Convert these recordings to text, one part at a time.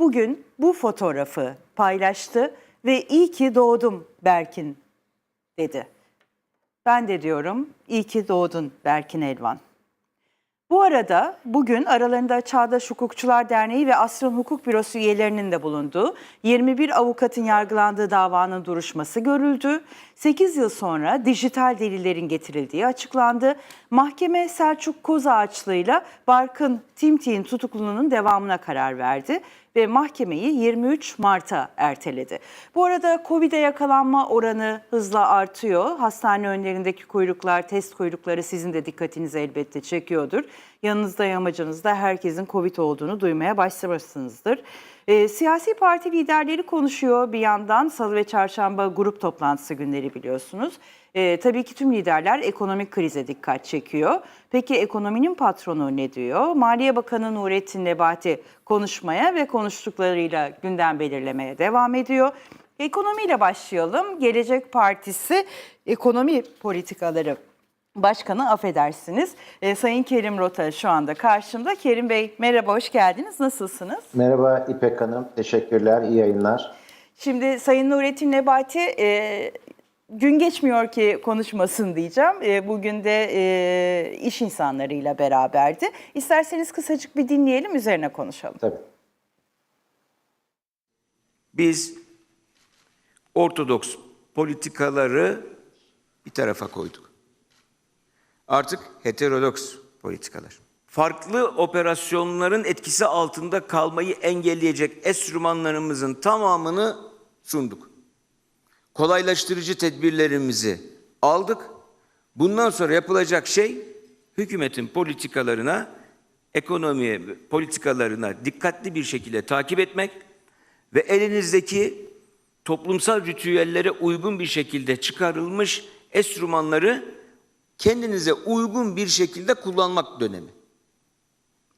bugün bu fotoğrafı paylaştı ve iyi ki doğdum Berkin dedi. Ben de diyorum iyi ki doğdun Berkin Elvan. Bu arada bugün aralarında Çağdaş Hukukçular Derneği ve Asrın Hukuk Bürosu üyelerinin de bulunduğu 21 avukatın yargılandığı davanın duruşması görüldü. 8 yıl sonra dijital delillerin getirildiği açıklandı. Mahkeme Selçuk Kozağaçlı ile Barkın Timtik'in tutukluluğunun devamına karar verdi ve mahkemeyi 23 Mart'a erteledi. Bu arada Covid'e yakalanma oranı hızla artıyor. Hastane önlerindeki kuyruklar, test kuyrukları sizin de dikkatinizi elbette çekiyordur. Yanınızda yamacınızda herkesin Covid olduğunu duymaya başlamışsınızdır. Ee, siyasi parti liderleri konuşuyor bir yandan. Salı ve çarşamba grup toplantısı günleri biliyorsunuz. Ee, tabii ki tüm liderler ekonomik krize dikkat çekiyor. Peki ekonominin patronu ne diyor? Maliye Bakanı Nurettin Nebati konuşmaya ve konuştuklarıyla gündem belirlemeye devam ediyor. Ekonomiyle başlayalım. Gelecek Partisi ekonomi politikaları Başkanı affedersiniz. Ee, Sayın Kerim Rota şu anda karşımda. Kerim Bey merhaba, hoş geldiniz. Nasılsınız? Merhaba İpek Hanım, teşekkürler, iyi yayınlar. Şimdi Sayın Nurettin Nebati e, gün geçmiyor ki konuşmasın diyeceğim. E, bugün de e, iş insanlarıyla beraberdi. İsterseniz kısacık bir dinleyelim, üzerine konuşalım. Tabii. Biz ortodoks politikaları bir tarafa koyduk. Artık heterodoks politikalar. Farklı operasyonların etkisi altında kalmayı engelleyecek enstrümanlarımızın tamamını sunduk. Kolaylaştırıcı tedbirlerimizi aldık. Bundan sonra yapılacak şey hükümetin politikalarına, ekonomiye politikalarına dikkatli bir şekilde takip etmek ve elinizdeki toplumsal ritüellere uygun bir şekilde çıkarılmış enstrümanları kendinize uygun bir şekilde kullanmak dönemi.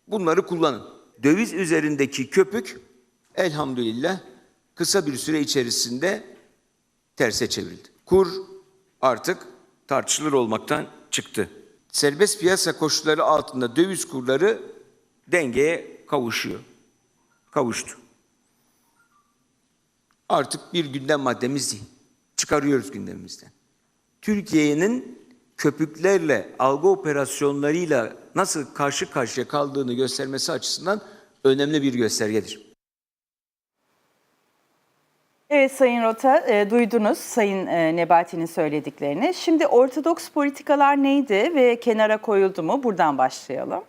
Bunları kullanın. Döviz üzerindeki köpük elhamdülillah kısa bir süre içerisinde terse çevrildi. Kur artık tartışılır olmaktan çıktı. Serbest piyasa koşulları altında döviz kurları dengeye kavuşuyor. Kavuştu. Artık bir gündem maddemiz değil. Çıkarıyoruz gündemimizden. Türkiye'nin köpüklerle, algı operasyonlarıyla nasıl karşı karşıya kaldığını göstermesi açısından önemli bir göstergedir. Evet Sayın Rota, e, duydunuz Sayın e, Nebati'nin söylediklerini. Şimdi ortodoks politikalar neydi ve kenara koyuldu mu? Buradan başlayalım.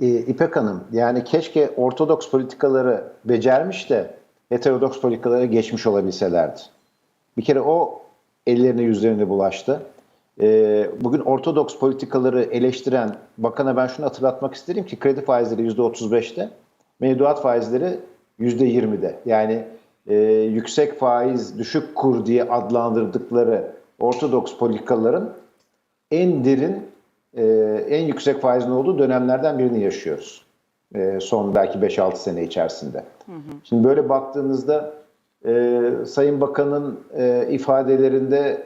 Ee, İpek Hanım, yani keşke ortodoks politikaları becermiş de heterodoks politikalara geçmiş olabilselerdi. Bir kere o ellerine yüzlerine bulaştı. Ee, bugün ortodoks politikaları eleştiren bakana ben şunu hatırlatmak isterim ki kredi faizleri %35'te, mevduat faizleri %20'de. Yani e, yüksek faiz, düşük kur diye adlandırdıkları ortodoks politikaların en derin, e, en yüksek faizin olduğu dönemlerden birini yaşıyoruz. E, son belki 5-6 sene içerisinde. Şimdi böyle baktığınızda e, Sayın Bakan'ın e, ifadelerinde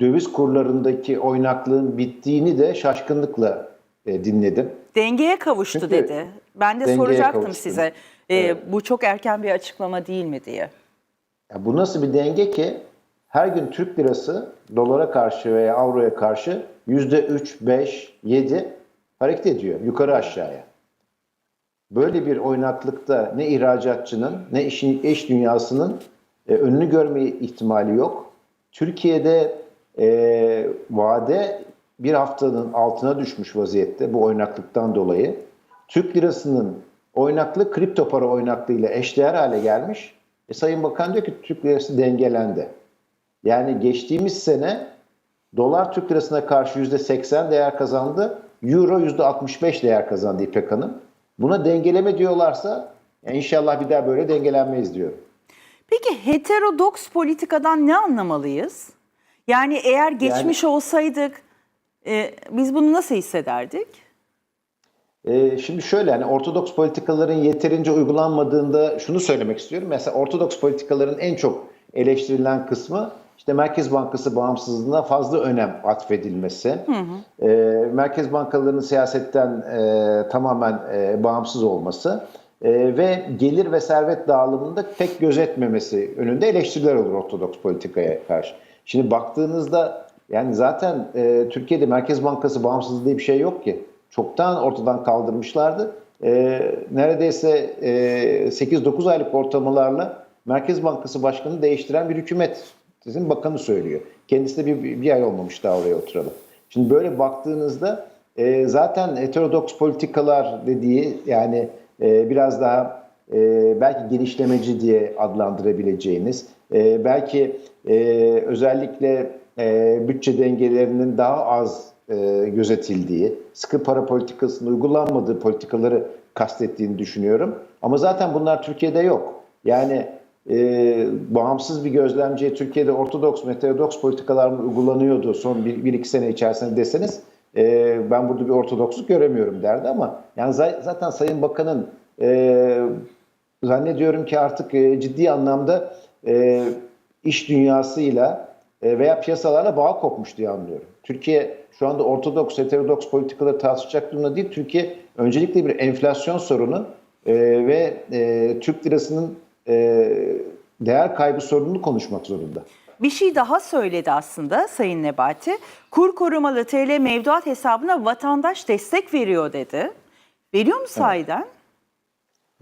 döviz kurlarındaki oynaklığın bittiğini de şaşkınlıkla e, dinledim. Dengeye kavuştu Çünkü dedi. Ben de soracaktım kavuştu. size. E, Bu çok erken bir açıklama değil mi diye. Ya bu nasıl bir denge ki her gün Türk lirası dolara karşı veya avroya karşı yüzde 3, 5, 7 hareket ediyor yukarı aşağıya. Böyle bir oynaklıkta ne ihracatçının ne işin eş dünyasının e, önünü görme ihtimali yok. Türkiye'de e, vade bir haftanın altına düşmüş vaziyette bu oynaklıktan dolayı. Türk lirasının oynaklığı kripto para oynaklığıyla eşdeğer hale gelmiş. E, Sayın Bakan diyor ki Türk lirası dengelendi. Yani geçtiğimiz sene dolar Türk lirasına karşı %80 değer kazandı. Euro %65 değer kazandı İpek Hanım. Buna dengeleme diyorlarsa ya inşallah bir daha böyle dengelenmeyiz diyorum. Peki heterodoks politikadan ne anlamalıyız? Yani eğer geçmiş olsaydık e, biz bunu nasıl hissederdik? Ee, şimdi şöyle hani ortodoks politikaların yeterince uygulanmadığında şunu söylemek istiyorum. Mesela ortodoks politikaların en çok eleştirilen kısmı işte Merkez Bankası bağımsızlığına fazla önem atfedilmesi. Ee, Merkez bankalarının siyasetten e, tamamen e, bağımsız olması e, ve gelir ve servet dağılımında pek gözetmemesi önünde eleştiriler olur Ortodoks politikaya karşı. Şimdi baktığınızda yani zaten e, Türkiye'de Merkez Bankası bağımsızlığı diye bir şey yok ki. Çoktan ortadan kaldırmışlardı. E, neredeyse e, 8-9 aylık ortamalarla Merkez Bankası Başkanı değiştiren bir hükümet. Sizin bakanı söylüyor. Kendisi de bir, bir ay olmamış daha oraya oturalım. Şimdi böyle baktığınızda e, zaten heterodoks politikalar dediği yani e, biraz daha e, belki genişlemeci diye adlandırabileceğiniz, e, belki e, özellikle e, bütçe dengelerinin daha az e, gözetildiği, sıkı para politikasının uygulanmadığı politikaları kastettiğini düşünüyorum. Ama zaten bunlar Türkiye'de yok. Yani e, bağımsız bir gözlemciye Türkiye'de ortodoks, heterodoks politikalar mı uygulanıyordu son bir, bir iki sene içerisinde deseniz e, ben burada bir ortodoksluk göremiyorum derdi ama yani za- zaten Sayın Bakan'ın e, zannediyorum ki artık e, ciddi anlamda e, iş dünyasıyla veya piyasalarla bağ kopmuş diye anlıyorum. Türkiye şu anda ortodoks, heterodoks politikaları tartışacak durumda değil. Türkiye öncelikle bir enflasyon sorunu e, ve e, Türk lirasının e, değer kaybı sorununu konuşmak zorunda. Bir şey daha söyledi aslında Sayın Nebati. Kur korumalı TL mevduat hesabına vatandaş destek veriyor dedi. Veriyor mu sahiden?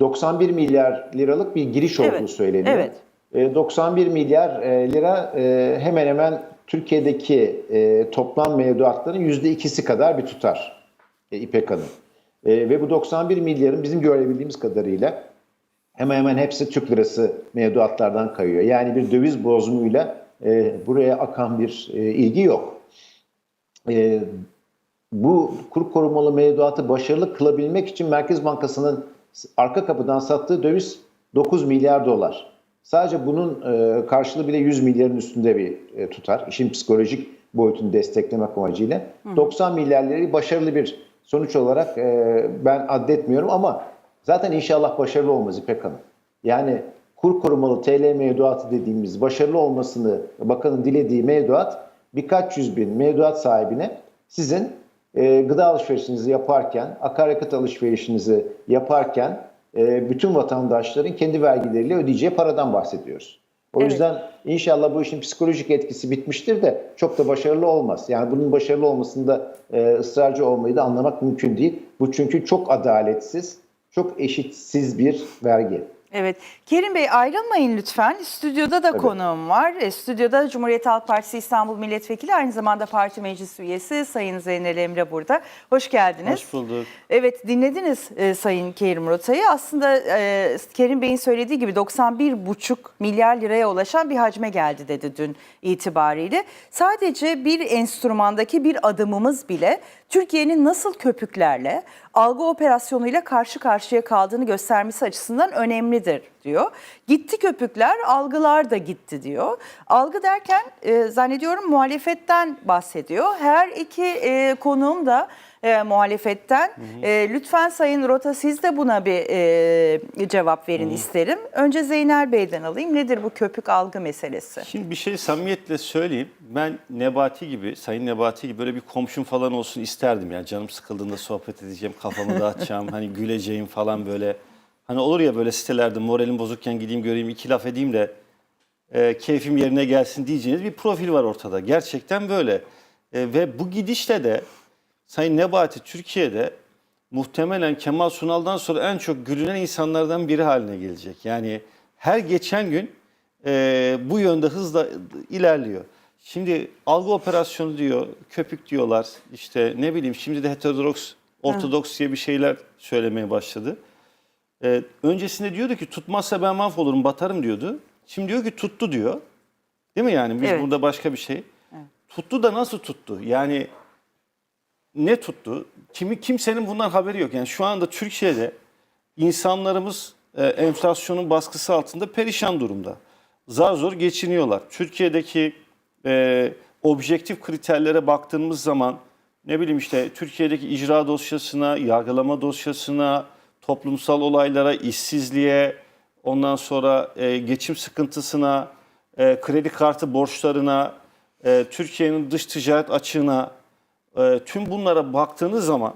91 milyar liralık bir giriş olduğu Evet, söyleniyor. evet. E, 91 milyar e, lira e, hemen hemen Türkiye'deki e, toplam mevduatların %2'si kadar bir tutar e, İPEK Hanım. E, ve bu 91 milyarın bizim görebildiğimiz kadarıyla hemen hemen hepsi Türk lirası mevduatlardan kayıyor. Yani bir döviz bozumuyla e, buraya akan bir e, ilgi yok. E, bu kur korumalı mevduatı başarılı kılabilmek için Merkez Bankası'nın arka kapıdan sattığı döviz 9 milyar dolar. Sadece bunun e, karşılığı bile 100 milyarın üstünde bir e, tutar. İşin psikolojik boyutunu desteklemek amacıyla. 90 milyar lirayı başarılı bir sonuç olarak e, ben addetmiyorum ama zaten inşallah başarılı olmaz İpek Hanım. Yani kur korumalı TL mevduatı dediğimiz başarılı olmasını bakanın dilediği mevduat birkaç yüz bin mevduat sahibine sizin e, gıda alışverişinizi yaparken, akaryakıt alışverişinizi yaparken e, bütün vatandaşların kendi vergileriyle ödeyeceği paradan bahsediyoruz. O Evet. yüzden inşallah bu işin psikolojik etkisi bitmiştir de çok da başarılı olmaz. Yani bunun başarılı olmasında e, ısrarcı olmayı da anlamak mümkün değil. Bu çünkü çok adaletsiz, çok eşitsiz bir vergi. Evet. Kerim Bey ayrılmayın lütfen. Stüdyoda da konuğum var. E, Stüdyoda Cumhuriyet Halk Partisi İstanbul Milletvekili aynı zamanda parti meclis üyesi Sayın Zeynel Emre burada. Hoş geldiniz. Hoş bulduk. Evet dinlediniz e, Sayın Kerim Rota'yı. Aslında e, Kerim Bey'in söylediği gibi 91,5 milyar liraya ulaşan bir hacme geldi dedi dün itibariyle. Sadece bir enstrümandaki bir adımımız bile Türkiye'nin nasıl köpüklerle algı operasyonuyla karşı karşıya kaldığını göstermesi açısından önemlidir diyor. Gitti köpükler, algılar da gitti diyor. Algı derken e, zannediyorum muhalefetten bahsediyor. Her iki e, konuğum da e, muhalefetten. E, lütfen Sayın Rota siz de buna bir e, cevap verin isterim. Önce Zeynel Bey'den alayım. Nedir bu köpük algı meselesi? Şimdi bir şey samimiyetle söyleyeyim. Ben Nebati gibi, Sayın Nebati gibi böyle bir komşum falan olsun isterdim. Yani canım sıkıldığında sohbet edeceğim, kafamı dağıtacağım, hani güleceğim falan böyle. Hani olur ya böyle sitelerde moralim bozukken gideyim göreyim, iki laf edeyim de e, keyfim yerine gelsin diyeceğiniz bir profil var ortada. Gerçekten böyle. E, ve bu gidişle de Sayın Nebati Türkiye'de muhtemelen Kemal Sunal'dan sonra en çok gülünen insanlardan biri haline gelecek. Yani her geçen gün e, bu yönde hızla ilerliyor. Şimdi algı operasyonu diyor, köpük diyorlar. İşte ne bileyim şimdi de heterodoks, ortodoks diye bir şeyler söylemeye başladı. E, öncesinde diyordu ki tutmazsa ben mahvolurum, batarım diyordu. Şimdi diyor ki tuttu diyor. Değil mi yani? Biz Evet. burada başka bir şey. Tuttu da nasıl tuttu? Yani ne tuttu? Kimi kimsenin bundan haberi yok. Yani şu anda Türkiye'de insanlarımız e, enflasyonun baskısı altında perişan durumda. Zar zor geçiniyorlar. Türkiye'deki e, objektif kriterlere baktığımız zaman ne bileyim işte Türkiye'deki icra dosyasına, yargılama dosyasına, toplumsal olaylara, işsizliğe, ondan sonra e, geçim sıkıntısına, e, kredi kartı borçlarına, e, Türkiye'nin dış ticaret açığına, e, tüm bunlara baktığınız zaman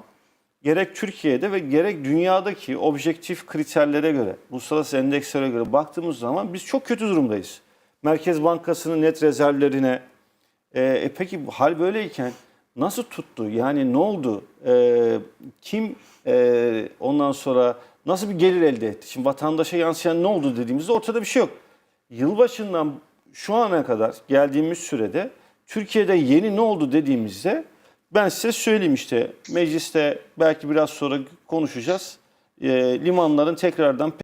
gerek Türkiye'de ve gerek dünyadaki objektif kriterlere göre, uluslararası endekslere göre baktığımız zaman biz çok kötü durumdayız. Merkez Bankası'nın net rezervlerine, e, e peki hal böyleyken nasıl tuttu? Yani ne oldu? E, kim e, ondan sonra nasıl bir gelir elde etti? Şimdi vatandaşa yansıyan ne oldu dediğimizde ortada bir şey yok. Yılbaşından şu ana kadar geldiğimiz sürede Türkiye'de yeni ne oldu dediğimizde ben size söyleyeyim işte mecliste belki biraz sonra konuşacağız. E, limanların tekrardan